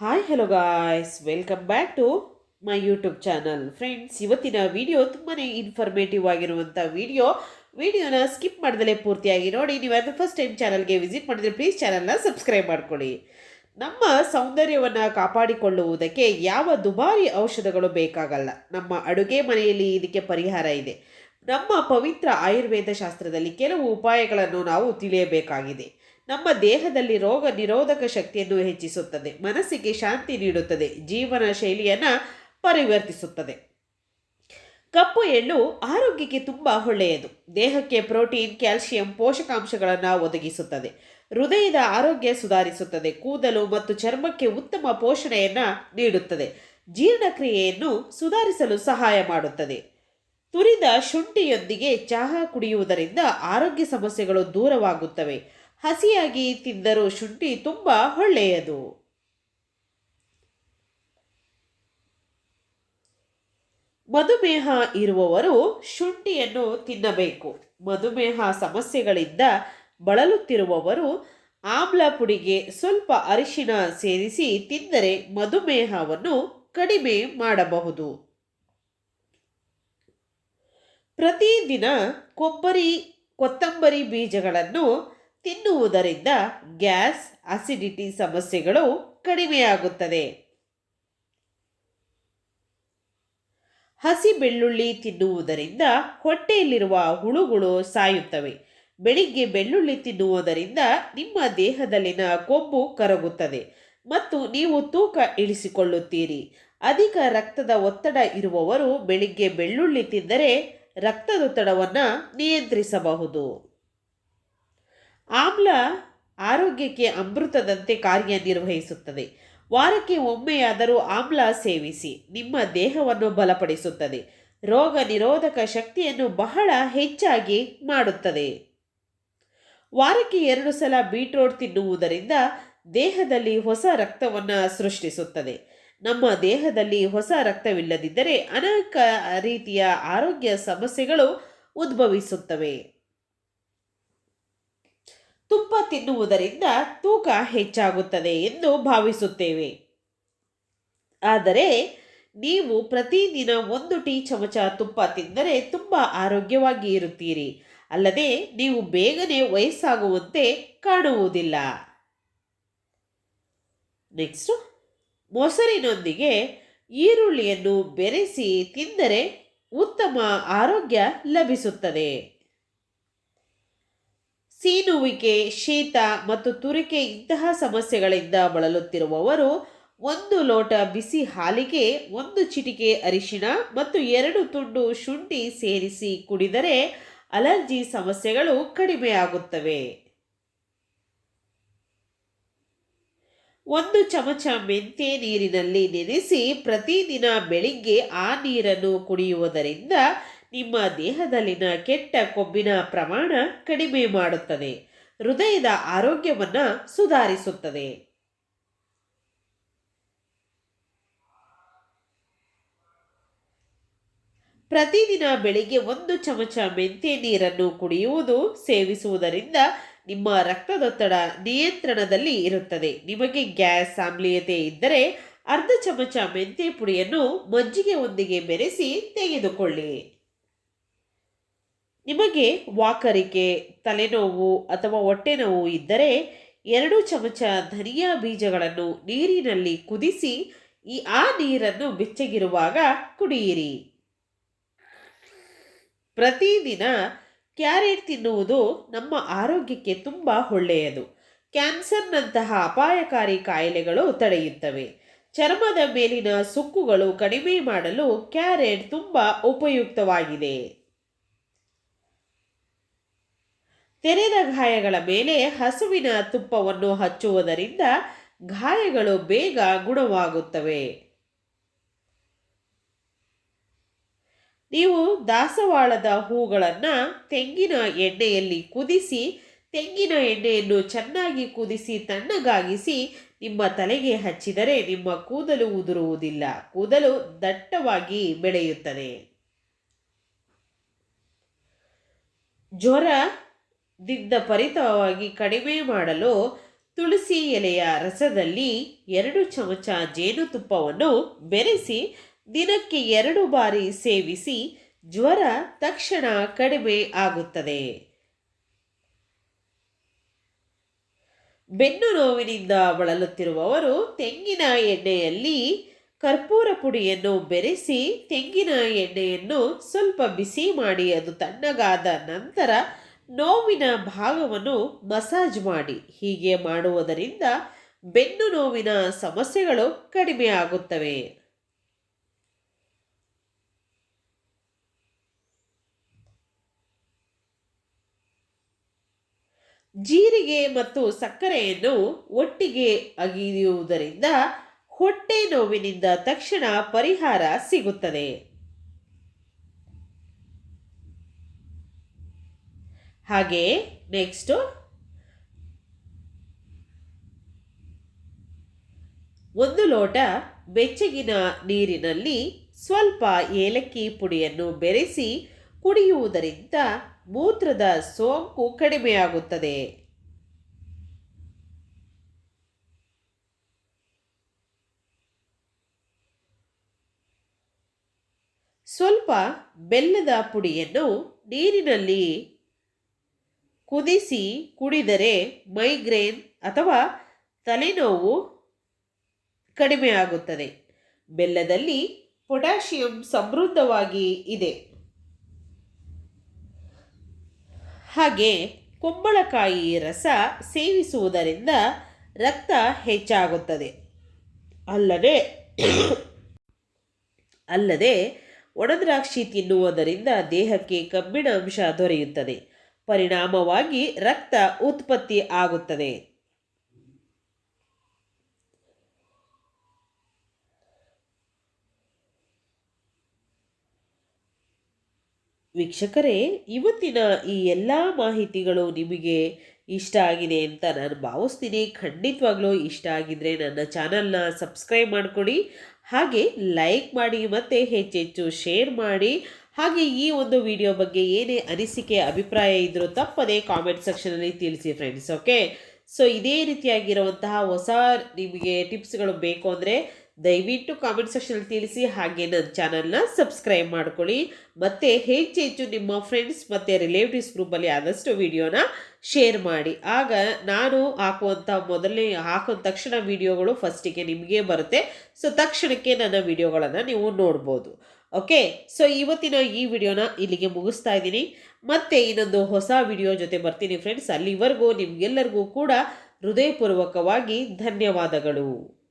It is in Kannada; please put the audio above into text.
Hi hello guys welcome back to my YouTube channel friends ಇವತ್ತಿನ ವಿಡಿಯೋ ತುಂಬಾ ಇನ್ಫಾರ್ಮೇಟಿವ್ ಆಗಿರುವಂಥ ವಿಡಿಯೋ ವಿಡಿಯೋನ ಸ್ಕಿಪ್ ಮಾಡ್ದಲೇ ಪೂರ್ತಿಯಾಗಿ ನೋಡಿ. ನೀವು ಫಸ್ಟ್ ಟೈಮ್ ಚಾನಲ್ಗೆ ವಿಸಿಟ್ ಮಾಡಿದರೆ ಪ್ಲೀಸ್ ಚಾನಲ್ನ ಸಬ್ಸ್ಕ್ರೈಬ್ ಮಾಡ್ಕೊಳ್ಳಿ. ನಮ್ಮ ಸೌಂದರ್ಯವನ್ನು ಕಾಪಾಡಿಕೊಳ್ಳುವುದಕ್ಕೆ ಯಾವ ದುಬಾರಿ ಔಷಧಗಳು ಬೇಕಾಗಲ್ಲ. ನಮ್ಮ ಅಡುಗೆ ಮನೆಯಲ್ಲಿ ಇದಕ್ಕೆ ಪರಿಹಾರ ಇದೆ. ನಮ್ಮ ಪವಿತ್ರ ಆಯುರ್ವೇದ ಶಾಸ್ತ್ರದಲ್ಲಿ ಕೆಲವು ಉಪಾಯಗಳನ್ನು ನಾವು ತಿಳಿಯಬೇಕಾಗಿದೆ. ನಮ್ಮ ದೇಹದಲ್ಲಿ ರೋಗ ನಿರೋಧಕ ಶಕ್ತಿಯನ್ನು ಹೆಚ್ಚಿಸುತ್ತದೆ. ಮನಸ್ಸಿಗೆ ಶಾಂತಿ ನೀಡುತ್ತದೆ. ಜೀವನ ಶೈಲಿಯನ್ನು ಪರಿವರ್ತಿಸುತ್ತದೆ. ಕಪ್ಪು ಎಳ್ಳು ಆರೋಗ್ಯಕ್ಕೆ ತುಂಬ ಒಳ್ಳೆಯದು. ದೇಹಕ್ಕೆ ಪ್ರೋಟೀನ್ ಕ್ಯಾಲ್ಸಿಯಂ ಪೋಷಕಾಂಶಗಳನ್ನು ಒದಗಿಸುತ್ತದೆ. ಹೃದಯದ ಆರೋಗ್ಯ ಸುಧಾರಿಸುತ್ತದೆ. ಕೂದಲು ಮತ್ತು ಚರ್ಮಕ್ಕೆ ಉತ್ತಮ ಪೋಷಣೆಯನ್ನು ನೀಡುತ್ತದೆ. ಜೀರ್ಣಕ್ರಿಯೆಯನ್ನು ಸುಧಾರಿಸಲು ಸಹಾಯ ಮಾಡುತ್ತದೆ. ತುರಿದ ಶುಂಠಿಯೊಂದಿಗೆ ಚಹಾ ಕುಡಿಯುವುದರಿಂದ ಆರೋಗ್ಯ ಸಮಸ್ಯೆಗಳು ದೂರವಾಗುತ್ತವೆ. ಹಸಿಯಾಗಿ ತಿಂದರೂ ಶುಂಠಿ ತುಂಬ ಒಳ್ಳೆಯದು. ಮಧುಮೇಹ ಇರುವವರು ಶುಂಠಿಯನ್ನು ತಿನ್ನಬೇಕು. ಮಧುಮೇಹ ಸಮಸ್ಯೆಗಳಿಂದ ಬಳಲುತ್ತಿರುವವರು ಆಮ್ಲ ಪುಡಿಗೆ ಸ್ವಲ್ಪ ಅರಿಶಿನ ಸೇರಿಸಿ ತಿಂದರೆ ಮಧುಮೇಹವನ್ನು ಕಡಿಮೆ ಮಾಡಬಹುದು. ಪ್ರತಿದಿನ ಕೊಬ್ಬರಿ, ಕೊತ್ತಂಬರಿ ಬೀಜಗಳನ್ನು ತಿನ್ನುವುದರಿಂದ ಗ್ಯಾಸ್ ಅಸಿಡಿಟಿ ಸಮಸ್ಯೆಗಳು ಕಡಿಮೆಯಾಗುತ್ತದೆ. ಹಸಿ ಬೆಳ್ಳುಳ್ಳಿ ತಿನ್ನುವುದರಿಂದ ಹೊಟ್ಟೆಯಲ್ಲಿರುವ ಹುಳುಗಳು ಸಾಯುತ್ತವೆ. ಬೆಳಿಗ್ಗೆ ಬೆಳ್ಳುಳ್ಳಿ ತಿನ್ನುವುದರಿಂದ ನಿಮ್ಮ ದೇಹದಲ್ಲಿನ ಕೊಬ್ಬು ಕರಗುತ್ತದೆ ಮತ್ತು ನೀವು ತೂಕ ಇಳಿಸಿಕೊಳ್ಳುತ್ತೀರಿ. ಅಧಿಕ ರಕ್ತದ ಒತ್ತಡ ಇರುವವರು ಬೆಳಿಗ್ಗೆ ಬೆಳ್ಳುಳ್ಳಿ ತಿಂದರೆ ರಕ್ತದೊತ್ತಡವನ್ನು ನಿಯಂತ್ರಿಸಬಹುದು. ಆಮ್ಲ ಆರೋಗ್ಯಕ್ಕೆ ಅಮೃತದಂತೆ ಕಾರ್ಯನಿರ್ವಹಿಸುತ್ತದೆ ವಾರಕ್ಕೆ ಒಮ್ಮೆಯಾದರೂ ಆಮ್ಲ ಸೇವಿಸಿ, ನಿಮ್ಮ ದೇಹವನ್ನು ಬಲಪಡಿಸುತ್ತದೆ. ರೋಗ ನಿರೋಧಕ ಶಕ್ತಿಯನ್ನು ಬಹಳ ಹೆಚ್ಚಾಗಿ ಮಾಡುತ್ತದೆ. ವಾರಕ್ಕೆ ಎರಡು ಸಲ ಬೀಟ್ರೋಟ್ ತಿನ್ನುವುದರಿಂದ ದೇಹದಲ್ಲಿ ಹೊಸ ರಕ್ತವನ್ನು ಸೃಷ್ಟಿಸುತ್ತದೆ. ನಮ್ಮ ದೇಹದಲ್ಲಿ ಹೊಸ ರಕ್ತವಿಲ್ಲದಿದ್ದರೆ ಅನೇಕ ರೀತಿಯ ಆರೋಗ್ಯ ಸಮಸ್ಯೆಗಳು ಉದ್ಭವಿಸುತ್ತವೆ. ತುಪ್ಪ ತಿನ್ನುವುದರಿಂದ ತೂಕ ಹೆಚ್ಚಾಗುತ್ತದೆ ಎಂದು ಭಾವಿಸುತ್ತೇವೆ. ಆದರೆ ನೀವು ಪ್ರತಿದಿನ ಒಂದು ಟೀ ಚಮಚ ತುಪ್ಪ ತಿಂದರೆ ತುಂಬ ಆರೋಗ್ಯವಾಗಿ ಇರುತ್ತೀರಿ. ಅಲ್ಲದೆ ನೀವು ಬೇಗನೆ ವಯಸ್ಸಾಗುವಂತೆ ಕಾಣುವುದಿಲ್ಲ. ನೆಕ್ಸ್ಟು, ಮೊಸರಿನೊಂದಿಗೆ ಈರುಳ್ಳಿಯನ್ನು ಬೆರೆಸಿ ತಿಂದರೆ ಉತ್ತಮ ಆರೋಗ್ಯ ಲಭಿಸುತ್ತದೆ. ಸೀನುವಿಕೆ, ಶೀತ ಮತ್ತು ತುರಿಕೆ ಇಂತಹ ಸಮಸ್ಯೆಗಳಿಂದ ಬಳಲುತ್ತಿರುವವರು ಒಂದು ಲೋಟ ಬಿಸಿ ಹಾಲಿಗೆ, ಒಂದು ಚಿಟಿಕೆ ಅರಿಶಿಣ ಮತ್ತು ಎರಡು ತುಂಡು ಶುಂಠಿ ಸೇರಿಸಿ ಕುಡಿದರೆ ಅಲರ್ಜಿ ಸಮಸ್ಯೆಗಳು ಕಡಿಮೆಯಾಗುತ್ತವೆ. ಒಂದು ಚಮಚ ಮೆಂತೆ ನೀರಿನಲ್ಲಿ ನೆನೆಸಿ ಪ್ರತಿದಿನ ಬೆಳಿಗ್ಗೆ ಆ ನೀರನ್ನು ಕುಡಿಯುವುದರಿಂದ ನಿಮ್ಮ ದೇಹದಲ್ಲಿನ ಕೆಟ್ಟ ಕೊಬ್ಬಿನ ಪ್ರಮಾಣ ಕಡಿಮೆ ಮಾಡುತ್ತದೆ. ಹೃದಯದ ಆರೋಗ್ಯವನ್ನು ಸುಧಾರಿಸುತ್ತದೆ. ಪ್ರತಿದಿನ ಬೆಳಿಗ್ಗೆ ಒಂದು ಚಮಚ ಮೆಂತೆ ನೀರನ್ನು ಕುಡಿಯುವುದು ಸೇವಿಸುವುದರಿಂದ ನಿಮ್ಮ ರಕ್ತದೊತ್ತಡ ನಿಯಂತ್ರಣದಲ್ಲಿ ಇರುತ್ತದೆ. ನಿಮಗೆ ಗ್ಯಾಸ್ ಆಮ್ಲೀಯತೆ ಇದ್ದರೆ ಅರ್ಧ ಚಮಚ ಮೆಂತೆ ಪುಡಿಯನ್ನು ಮಜ್ಜಿಗೆಯೊಂದಿಗೆ ಬೆರೆಸಿ ತೆಗೆದುಕೊಳ್ಳಿ. ನಿಮಗೆ ವಾಕರಿಕೆ, ತಲೆನೋವು ಅಥವಾ ಹೊಟ್ಟೆ ನೋವು ಇದ್ದರೆ ಎರಡು ಚಮಚ ಧನಿಯಾ ಬೀಜಗಳನ್ನು ನೀರಿನಲ್ಲಿ ಕುದಿಸಿ ಈ ಆ ನೀರನ್ನು ಬೆಚ್ಚಗಿರುವಾಗ ಕುಡಿಯಿರಿ. ಪ್ರತಿದಿನ ಕ್ಯಾರೆಟ್ ತಿನ್ನುವುದು ನಮ್ಮ ಆರೋಗ್ಯಕ್ಕೆ ತುಂಬ ಒಳ್ಳೆಯದು. ಕ್ಯಾನ್ಸರ್ನಂತಹ ಅಪಾಯಕಾರಿ ಕಾಯಿಲೆಗಳು ತಡೆಯುತ್ತವೆ. ಚರ್ಮದ ಮೇಲಿನ ಸುಕ್ಕುಗಳು ಕಡಿಮೆ ಮಾಡಲು ಕ್ಯಾರೆಟ್ ತುಂಬ ಉಪಯುಕ್ತವಾಗಿದೆ. ತೆರೆದ ಗಾಯಗಳ ಮೇಲೆ ಹಸುವಿನ ತುಪ್ಪವನ್ನು ಹಚ್ಚುವುದರಿಂದ ಗಾಯಗಳು ಬೇಗ ಗುಣವಾಗುತ್ತವೆ. ನೀವು ದಾಸವಾಳದ ಹೂಗಳನ್ನು ತೆಂಗಿನ ಎಣ್ಣೆಯಲ್ಲಿ ಕುದಿಸಿ, ತೆಂಗಿನ ಎಣ್ಣೆಯನ್ನು ಚೆನ್ನಾಗಿ ಕುದಿಸಿ, ತಣ್ಣಗಾಗಿಸಿ ನಿಮ್ಮ ತಲೆಗೆ ಹಚ್ಚಿದರೆ ನಿಮ್ಮ ಕೂದಲು ಉದುರುವುದಿಲ್ಲ. ಕೂದಲು ದಟ್ಟವಾಗಿ ಬೆಳೆಯುತ್ತದೆ. ಜ್ವರ ದಿಂದ ಪರಿತವಾಗಿ ಕಡಿಮೆ ಮಾಡಲು ತುಳಸಿ ಎಲೆಯ ರಸದಲ್ಲಿ ಎರಡು ಚಮಚ ಜೇನುತುಪ್ಪವನ್ನು ಬೆರೆಸಿ ದಿನಕ್ಕೆ ಎರಡು ಬಾರಿ ಸೇವಿಸಿ ಜ್ವರ ತಕ್ಷಣ ಕಡಿಮೆ ಆಗುತ್ತದೆ. ಬೆನ್ನು ನೋವಿನಿಂದ ಬಳಲುತ್ತಿರುವವರು ತೆಂಗಿನ ಎಣ್ಣೆಯಲ್ಲಿ ಕರ್ಪೂರ ಪುಡಿಯನ್ನು ಬೆರೆಸಿ ತೆಂಗಿನ ಎಣ್ಣೆಯನ್ನು ಸ್ವಲ್ಪ ಬಿಸಿ ಮಾಡಿ ಅದು ತಣ್ಣಗಾದ ನಂತರ ನೋವಿನ ಭಾಗವನ್ನು ಮಸಾಜ್ ಮಾಡಿ ಹೀಗೆ ಮಾಡುವುದರಿಂದ ಬೆನ್ನು ನೋವಿನ ಸಮಸ್ಯೆಗಳು ಕಡಿಮೆಯಾಗುತ್ತವೆ ಜೀರಿಗೆ ಮತ್ತು ಸಕ್ಕರೆಯನ್ನು ಒಟ್ಟಿಗೆ ಅಗಿಯುವುದರಿಂದ ಹೊಟ್ಟೆ ನೋವಿನಿಂದ ತಕ್ಷಣ ಪರಿಹಾರ ಸಿಗುತ್ತದೆ. ಹಾಗೆ ನೆಕ್ಸ್ಟು ಒಂದು ಲೋಟ ಬೆಚ್ಚಗಿನ ನೀರಿನಲ್ಲಿ ಸ್ವಲ್ಪ ಏಲಕ್ಕಿ ಪುಡಿಯನ್ನು ಬೆರೆಸಿ ಕುಡಿಯುವುದರಿಂದ ಮೂತ್ರದ ಸೋಂಕು ಕಡಿಮೆಯಾಗುತ್ತದೆ. ಸ್ವಲ್ಪ ಬೆಲ್ಲದ ಪುಡಿಯನ್ನು ನೀರಿನಲ್ಲಿ ಕುದಿಸಿ ಕುಡಿದರೆ ಮೈಗ್ರೇನ್ ಅಥವಾ ತಲೆನೋವು ಕಡಿಮೆ ಆಗುತ್ತದೆ. ಬೆಲ್ಲದಲ್ಲಿ ಪೊಟ್ಯಾಷಿಯಂ ಸಮೃದ್ಧವಾಗಿ ಇದೆ. ಹಾಗೆ ಕುಂಬಳಕಾಯಿ ರಸ ಸೇವಿಸುವುದರಿಂದ ರಕ್ತ ಹೆಚ್ಚಾಗುತ್ತದೆ. ಅಲ್ಲದೆ ಅಲ್ಲದೆ ಒಣದ್ರಾಕ್ಷಿ ತಿನ್ನುವುದರಿಂದ ದೇಹಕ್ಕೆ ಕಬ್ಬಿಣ ಅಂಶ ದೊರೆಯುತ್ತದೆ. ಪರಿಣಾಮವಾಗಿ ರಕ್ತ ಉತ್ಪತ್ತಿ ಆಗುತ್ತದೆ. ವೀಕ್ಷಕರೇ, ಇವತ್ತಿನ ಈ ಎಲ್ಲ ಮಾಹಿತಿಗಳು ನಿಮಗೆ ಇಷ್ಟ ಆಗಿದೆ ಅಂತ ನಾನು ಭಾವಿಸ್ತೀನಿ. ಖಂಡಿತವಾಗ್ಲೂ ಇಷ್ಟ ಆಗಿದ್ರೆ ನನ್ನ ಚಾನಲ್ನ ಸಬ್ಸ್ಕ್ರೈಬ್ ಮಾಡಿಕೊಡಿ ಹಾಗೆ ಲೈಕ್ ಮಾಡಿ ಮತ್ತು ಹೆಚ್ಚೆಚ್ಚು ಶೇರ್ ಮಾಡಿ. ಹಾಗೆ ಈ ಒಂದು ವಿಡಿಯೋ ಬಗ್ಗೆ ಏನೇ ಅನಿಸಿಕೆ, ಅಭಿಪ್ರಾಯ ಇದ್ರೂ ತಪ್ಪದೇ ಕಾಮೆಂಟ್ ಸೆಕ್ಷನಲ್ಲಿ ತಿಳಿಸಿ ಫ್ರೆಂಡ್ಸ್ ಓಕೆ ಸೊ ಇದೇ ರೀತಿಯಾಗಿರುವಂತಹ ಹೊಸ ನಿಮಗೆ ಟಿಪ್ಸ್ಗಳು ಬೇಕು ಅಂದರೆ ದಯವಿಟ್ಟು ಕಾಮೆಂಟ್ ಸೆಕ್ಷನಲ್ಲಿ ತಿಳಿಸಿ, ಹಾಗೆ ನನ್ನ ಚಾನಲ್ನ ಸಬ್ಸ್ಕ್ರೈಬ್ ಮಾಡ್ಕೊಳ್ಳಿ. ಮತ್ತು ಹೆಚ್ಚು ಹೆಚ್ಚು ನಿಮ್ಮ ಫ್ರೆಂಡ್ಸ್ ಮತ್ತು ರಿಲೇಟಿವ್ಸ್ ಗ್ರೂಪಲ್ಲಿ ಆದಷ್ಟು ವಿಡಿಯೋನ ಶೇರ್ ಮಾಡಿ. ಆಗ ನಾನು ಹಾಕುವಂಥ ಮೊದಲನೇ ಹಾಕೋ ತಕ್ಷಣ ವಿಡಿಯೋಗಳು ಫಸ್ಟಿಗೆ ನಿಮಗೆ ಬರುತ್ತೆ. ಸೊ ತಕ್ಷಣಕ್ಕೆ ನನ್ನ ವಿಡಿಯೋಗಳನ್ನು ನೀವು ನೋಡ್ಬೋದು. ಓಕೆ ಸೊ ಇವತ್ತಿನ ಈ ವಿಡಿಯೋನ ಇಲ್ಲಿಗೆ ಮುಗಿಸ್ತಾ ಇದ್ದೀನಿ. ಮತ್ತೆ ಇನ್ನೊಂದು ಹೊಸ ವಿಡಿಯೋ ಜೊತೆ ಬರ್ತೀನಿ ಫ್ರೆಂಡ್ಸ್ ಅಲ್ಲಿವರೆಗೂ ನಿಮಗೆಲ್ಲರಿಗೂ ಕೂಡ ಹೃದಯಪೂರ್ವಕವಾಗಿ ಧನ್ಯವಾದಗಳು.